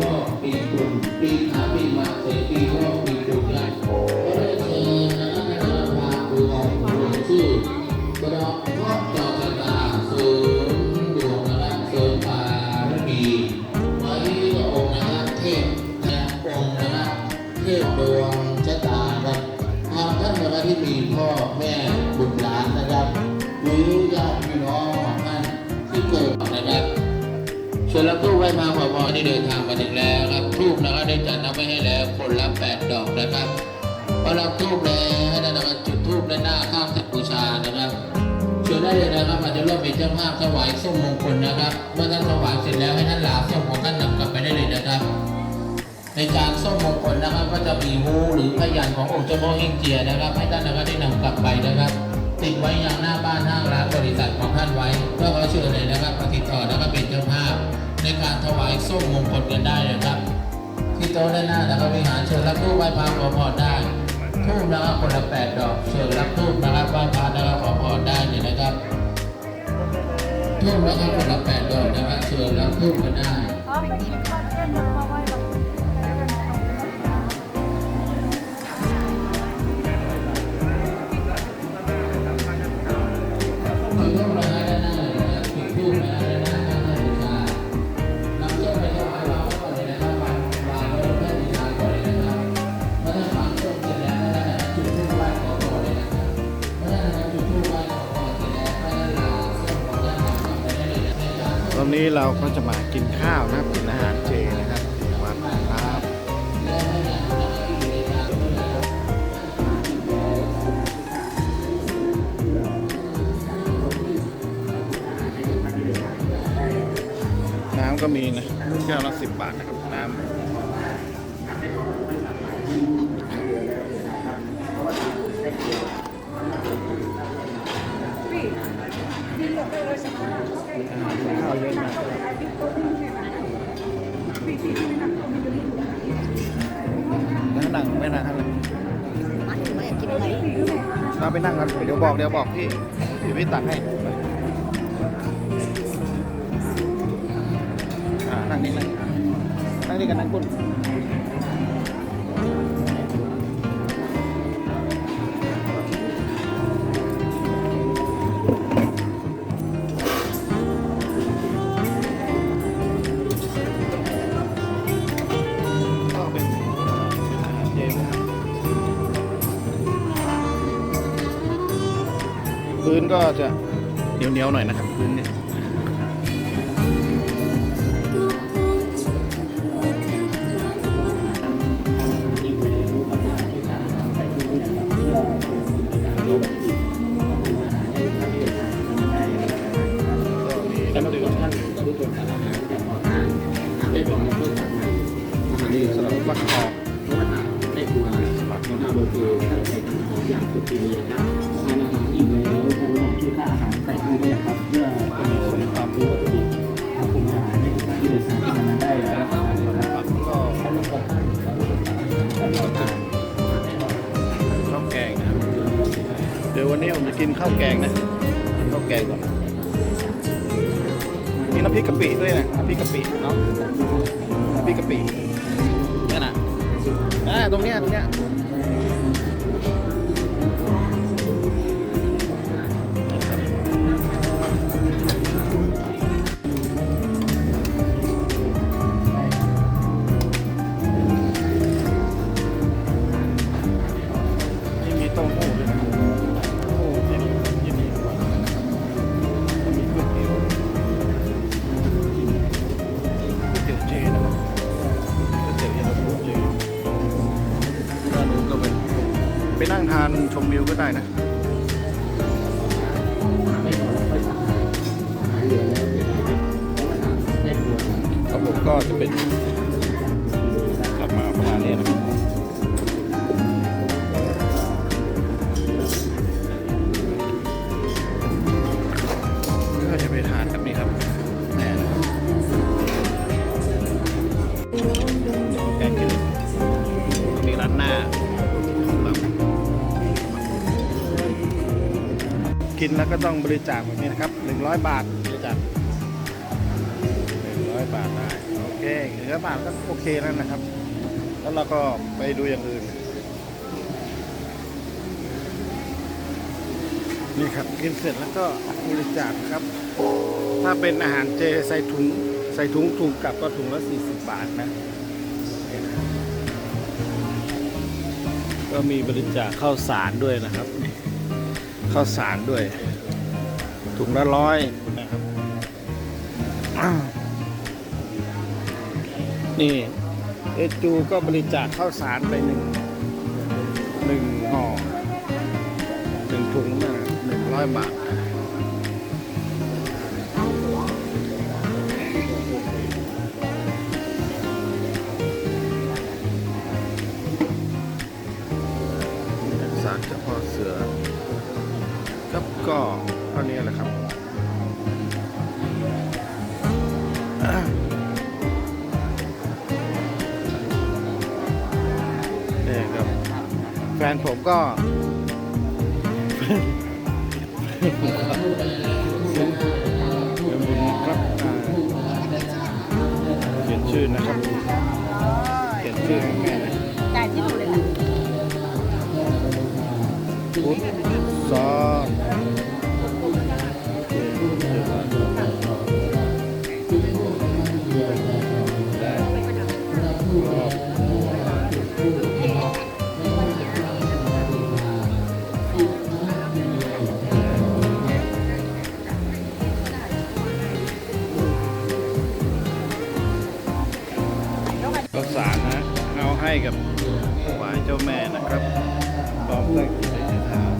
วอกปีกุลปีขาปีมาสปีวอกปีกุลกันก็ได้เชินักนาคารดวงดวงชื่อกระดอกทอดอชะตาเสริดวงรักสริมบดีไว้องค์นะเทพนะองค์นะเทพดวง ส่วนรับทูบไว้พระขอพรที่เดินทางมาถึงแล้วครับทูบนะครับได้จัดนับไว้ให้แล้วคนละแปดดอกนะครับพอรับทูบแล้วให้นนะครับจุดทูบด้านหน้าข้างสัตว์บูชานะครับเชิญได้เลยนะครับอาจจะร่วมเป็นเจ้าภาพถวายส้มมงคลนะครับ เมื่อท่านถวายเสร็จแล้วให้ท่านลาส้มของท่านนำกลับไปได้เลยนะครับ ในการส้มมงคลนะครับ ก็จะมีฮูหรือพยันขององค์เจ้าพ่อเฮงเจียนะครับ ให้ท่านนะครับได้นำกลับไปนะครับ ติดไว้อยังหน้าบ้านห้างร้านบริษัทของท่านไว้เพื่อขอเชิญเลยนะครับมาติดต่อนะครับเป็นเจ้าภาพ ส้มมงคลกันได้เลยครับ ที่โต๊ะด้านหน้านะครับวิหารเชิญรับทูบไหว้พระขอพรได้ทูบนะครับคนละแปดดอกเชิญรับทูบนะครับไหว้พระนะครับขอพรได้เลยนะครับทูบนะครับคนละแปดดอกนะครับเชิญรับทูบกันได้ ตอนนี้เราก็จะมากินข้าวนะครับกินอาหารเจนะครับวัดครับน้ำก็มีนะแก้วละสิบบาทนะครับน้ำ ข้าวเยอะมากนั่งนั่งไม่นั่งครับเราไปนั่งกันเดี๋ยวบอกเดี๋ยวบอกพี่เดี๋ยวพี่ตักให้นั่งนี่นั่งนั่งนี่กันนั่งกุน พื้นก็จะเหนียวๆหน่อยนะครับพื้นเนี่ยก็มีน้ำดื่มท่านทุกคนสามารถได้บอ ดี๋ยววันนี้ผมจะกินข้าวแกงนะกินข้าวแกงก่อนมีน้ำพริกกะปิด้วยนะน้ำพริกกะปิเนาะน้ำพริกกะปินี่นนะอ่าตรงเนี้ยตรงเนี้ยนี่มีเต้าหู้ด้วยนะ ไปนั่งทานชมวิวก็ได้นะแล้วได้ครับผมก็จะเป็นกลับมาประมาณนี้นะครับก็จะไปทานกับนี่ครับแน่นะครับแกงจืดมีร้านหน้า กินแล้วก็ต้องบริจาคแบบนี้นะครับ 100 บาทบริจาคหนึ่งร้อยบาทได้โอเคหนึ่งร้อยบาทก็โอเคแล้วนะครับ แล้วเราก็ไปดูอย่างอื่น นี่ครับกินเสร็จแล้วก็บริจาคครับ ถ้าเป็นอาหารเจใส่ถุงใส่ถุงถุงกลับก็ถุงละ40 บาทนะนี่นะก็มีบริจาคข้าวสารด้วยนะครับ ข้าวสารด้วย ถุงละร้อยนะครับนี่เอจูก็บริจาคข้าวสารไปหนึ่งหนึ่งห่อหนึ่งถุงนะหนึ่งร้อยบาท นี่ครับ แฟนผมก็ซื้อเดี๋ยวบุญครับอ่าเขียนชื่อนะครับ เขียนชื่อให้แม่นะจ่ายที่หนูเลยค่ะพุทธซอนก็ กับหวายเจ้าแม่นะครับพร้อมตั้งจิตอธิษฐาน